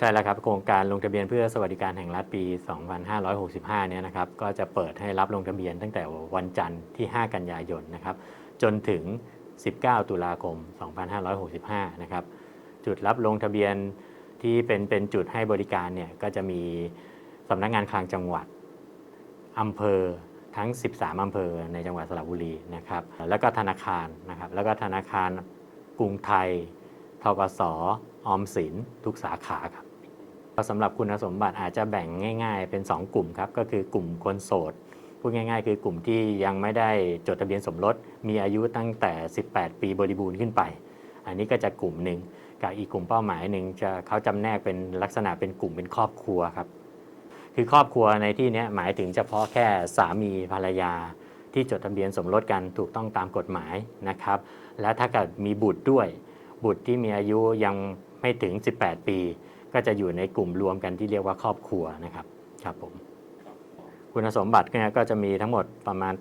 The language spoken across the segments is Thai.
ใช่แล้วครับโครงการลงทะเบียนเพื่อสวัสดิการแห่งรัฐปี 2565 เนี่ยนะครับก็จะเปิดให้รับลงทะเบียนตั้งแต่วันจันทร์ที่ 5 กันยายนนะครับจนถึง 19 ตุลาคม 2565 นะครับจุดรับลงทะเบียนที่เป็นเป็นจุดให้บริการเนี่ยก็จะมีสำนักงานคลังจังหวัดอำเภอทั้ง 13 อำเภอในจังหวัดสระบุรีนะครับแล้วก็ธนาคารนะครับแล้วก็ธนาคารกรุงไทยทกสออมสินทุกสาขาครับ สำหรับคุณสมบัติอาจจะแบ่งง่าย ๆ เป็น 2 กลุ่มครับ ก็คือกลุ่มคนโสดพูดง่าย ๆ คือกลุ่มที่ยังไม่ได้จดทะเบียนสมรส มีอายุตั้งแต่ 18 ปีบริบูรณ์ขึ้นไป อันนี้ก็จะกลุ่มหนึ่งกับอีกกลุ่มเป้าหมายหนึ่งจะเขาจำแนกเป็นลักษณะเป็นกลุ่มเป็นครอบครัวครับ คือครอบครัวในที่นี้หมายถึงเฉพาะแค่สามีภรรยาที่จดทะเบียนสมรสกันถูกต้องตามกฎหมายนะครับ และถ้าเกิดมีบุตรด้วย บุตรที่มีอายุยังไม่ถึง 18 ปี ก็จะอยู่ในกลุ่มรวมกันที่เรียกว่าครอบครัวนะครับครับผมคุณสมบัติเนี่ยก็จะมีทั้งหมดประมาณ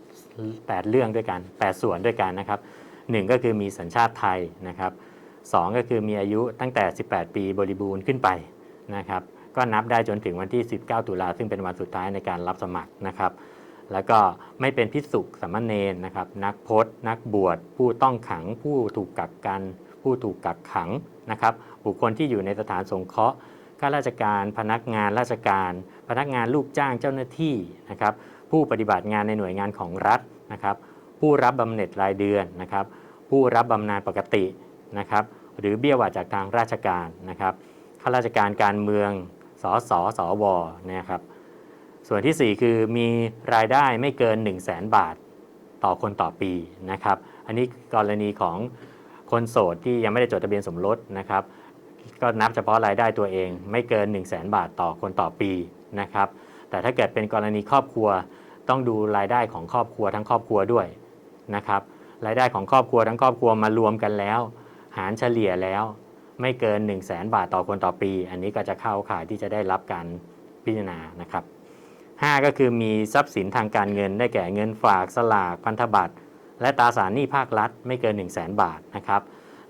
8 8 เรื่องด้วยกัน 8 ส่วนด้วยกันนะครับ 1 ก็คือมีสัญชาติไทยนะครับ 2 ก็คือมีอายุตั้งแต่ 18 ปีบริบูรณ์ขึ้นไปนะครับ ก็นับได้จนถึงวันที่ 19 ตุลาซึ่งเป็นวันสุดท้ายในการรับสมัครนะครับ แล้วก็ไม่เป็นพิสุสามเณรนะครับ นักพจน์ นักบวช ผู้ต้องขัง ผู้ถูกกักกัน ผู้ถูกกักขังนะครับ บุคคลที่อยู่ในสถานสงเคราะห์ข้าราชการ พนักงานราชการ พนักงานลูกจ้างเจ้าหน้าที่นะครับ ผู้ปฏิบัติงานในหน่วยงานของรัฐนะครับ ผู้รับบำเหน็จรายเดือนนะครับ ผู้รับบำนาญปกตินะครับ หรือเบี้ยหวัดจากทางราชการนะครับข้าราชการการเมืองสสสวนะครับ ส่วนทีสี่ 4 คือมีรายได้ไม่เกิน 1 0 0 0 0แบาทต่อคนต่อปีนะครับ อันนี้กรณีของคนโสดที่ยังไม่ได้จดทะเบียนสมรสนะครับ ก็นับเฉพาะรายได้ตัวเองไม่เกิน 1 0 0 0 0แบาทต่อคนต่อปีนะครับ แต่ถ้าเกิดเป็นกรณีครอบครัวต้องดูรายได้ของครอบครัวทั้งครอบครัวด้วยนะครับ รายได้ของครอบครัวทั้งครอบครัวมารวมกันแล้ว หารเฉลี่ยแล้วไม่เกิน 1 0 0 0 0แบาทต่อคนต่อปี อันนี้ก็จะเข้าข่ายที่จะได้รับการพิจารณานะครับ 5 ก็คือมีทรัพย์สินทางการเงินได้แก่เงินฝากสลากพันธบัตร และตราสารหนี้ภาครัฐไม่เกิน 1 0 0 0 0แบาทนะครับ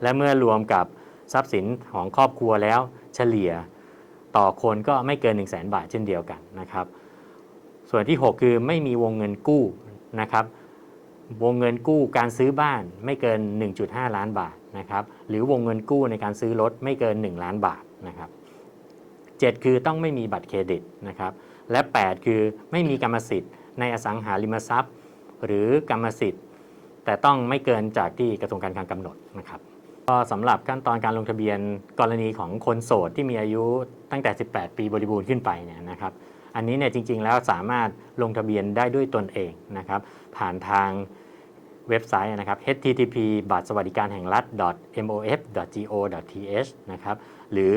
และเมื่อรวมกับทรัพย์สินของครอบครัวแล้วเฉลี่ยต่อคนก็ไม่เกิน 1 0 0 0 0แบาทเช่นเดียวกันนะครับส่วนที่ 6 คือไม่มีวงเงินกู้นะครับวงเงินกู้การซื้อบ้านไม่เกิน 1.5 ล้านบาทนะครับหรือวงเงินกู้ในการซื้อรถไม่เกิน 1 ล้านบาทนะครับ 7 คือต้องไม่มีบัตรเครดิตนะครับและ 8 คือไม่มีกรรมสิทธิ์ในอสังหาริมทรัพย์ หรือกรรมสิทธิ์ แต่ต้องไม่เกินจากที่กระทรวงการคลังกำหนดนะครับก็สำหรับขั้นตอนการลงทะเบียนกรณีของคนโสดที่มีอายุตั้งแต่ 18 ปีบริบูรณ์ขึ้นไปเนี่ยนะครับอันนี้เนี่ยจริงๆแล้วสามารถลงทะเบียนได้ด้วยตนเองนะครับผ่านทาง เว็บไซต์นะครับ http บัตรสวัสดิการแห่งรัฐ mof.go.th นะครับหรือ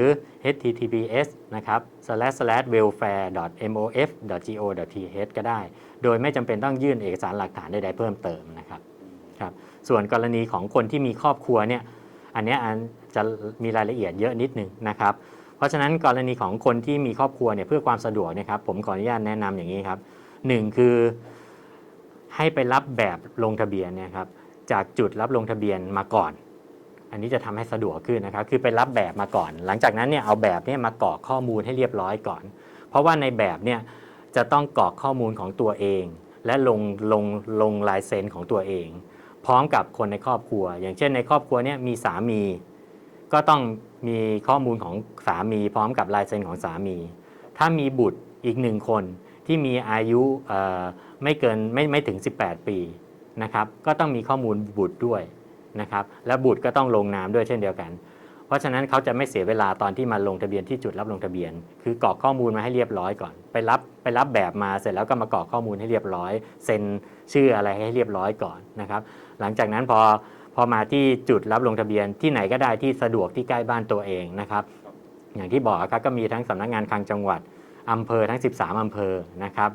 https นะครับ slash slash welfare mof go th ก็ได้ โดยไม่จำเป็นต้องยื่นเอกสารหลักฐานใดๆเพิ่มเติมนะครับครับ ส่วนกรณีของคนที่มีครอบครัวเนี่ยอันนี้อันจะมีรายละเอียดเยอะนิดนึงนะครับ เพราะฉะนั้นกรณีของคนที่มีครอบครัวเนี่ยเพื่อความสะดวกนะครับผมขออนุญาตแนะนำอย่างนี้ครับหนึ่งคือ ให้ไปรับแบบลงทะเบียนเนี่ยครับจากจุดรับลงทะเบียนมาก่อน อันนี้จะทำให้สะดวกขึ้นนะครับ คือไปรับแบบมาก่อน หลังจากนั้นเนี่ยเอาแบบเนี้มากรอกข้อมูลให้เรียบร้อยก่อน เพราะว่าในแบบเนี่ยจะต้องกรอกข้อมูลของตัวเอง และลงลงลงลายเซ็นของตัวเอง พร้อมกับคนในครอบครัว อย่างเช่นในครอบครัวเนี่ยมีสามี ก็ต้องมีข้อมูลของสามี พร้อมกับลายเซ็นของสามี ถ้ามีบุตรอีกหนึ่งคน ที่มีอายุไม่เกินไม่ไม่ถึง 18 ปีนะครับก็ต้องมีข้อมูลบุตรด้วยนะครับและบุตรก็ต้องลงนามด้วยเช่นเดียวกัน เพราะฉะนั้นเขาจะไม่เสียเวลาตอนที่มาลงทะเบียนที่จุดรับลงทะเบียน คือกรอกข้อมูลมาให้เรียบร้อยก่อน ไปรับไปรับแบบมาเสร็จแล้วก็มากรอกข้อมูลให้เรียบร้อย เซ็นชื่ออะไรให้เรียบร้อยก่อนนะครับหลังจากนั้นพอพอมาที่จุดรับลงทะเบียนที่ไหนก็ได้ที่สะดวกที่ใกล้บ้านตัวเองนะครับอย่างที่บอกครับก็มีทั้งสำนักงานคลังจังหวัด อำเภอทั้ง 13 อำเภอนะครับ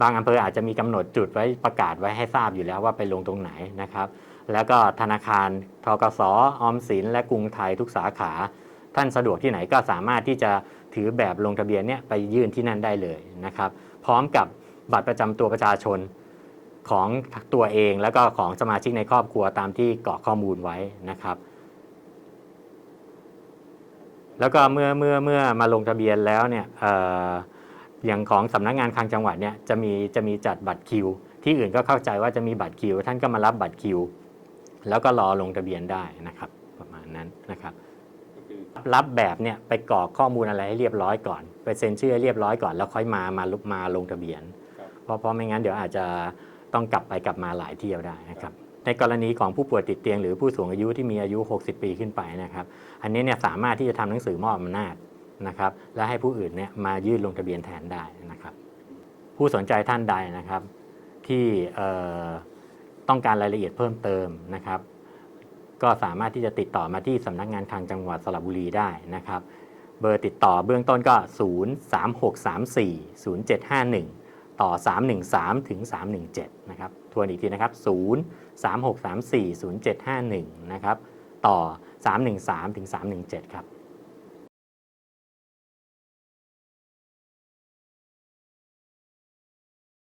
บางอำเภออาจจะมีกำหนดจุดไว้ประกาศไว้ให้ทราบอยู่แล้วว่าไปลงตรงไหนนะครับ แล้วก็ธนาคารทกสออมสิน และกรุงไทยทุกสาขา ท่านสะดวกที่ไหนก็สามารถที่จะถือแบบลงทะเบียนเนี่ยไปยื่นที่นั่นได้เลยนะครับ พร้อมกับบัตรประจำตัวประชาชนของตัวเองแล้วก็ของสมาชิกในครอบครัวตามที่กรอกข้อมูลไว้นะครับ แล้วก็เมื่อเมื่อเมื่อมาลงทะเบียนแล้วเนี่ยเอ่ออย่างของสำนักงานคลังจังหวัดเนี่ยจะมีจะมีจัดบัตรคิว ที่อื่นก็เข้าใจว่าจะมีบัตรคิว ท่านก็มารับบัตรคิว แล้วก็รอลงทะเบียนได้นะครับ ประมาณนั้นนะครับก็คือรับแบบเนี่ยไปกรอกข้อมูลอะไรให้เรียบร้อยก่อนไปเซ็นชื่อให้เรียบร้อยก่อน แล้วค่อยมามาลุกมาลงทะเบียนครับเพราะเพราะไม่งั้นเดี๋ยวอาจจะต้องกลับไปกลับมาหลายเที่ยวได้นะครับ ในกรณีของผู้ป่วยติดเตียงหรือผู้สูงอายุที่มีอายุ 60 ปีขึ้นไปนะครับ อันนี้เนี่ยสามารถที่จะทำหนังสือมอบอำนาจนะครับ และให้ผู้อื่นเนี่ยมายื่นลงทะเบียนแทนได้นะครับ ผู้สนใจท่านใดนะครับ ที่ต้องการรายละเอียดเพิ่มเติมนะครับ ก็สามารถที่จะติดต่อมาที่สำนักงานคลังจังหวัดสระบุรีได้นะครับ เบอร์ติดต่อเบื้องต้นก็ 0 3 6 3 4 0 7 5 1 ต่อ 313 ถึง 317 นะครับ ทวนอีกทีนะครับ 0 3 6 3 4 0 7 5 1 นะครับ ต่อ 313 ถึง 317 ครับ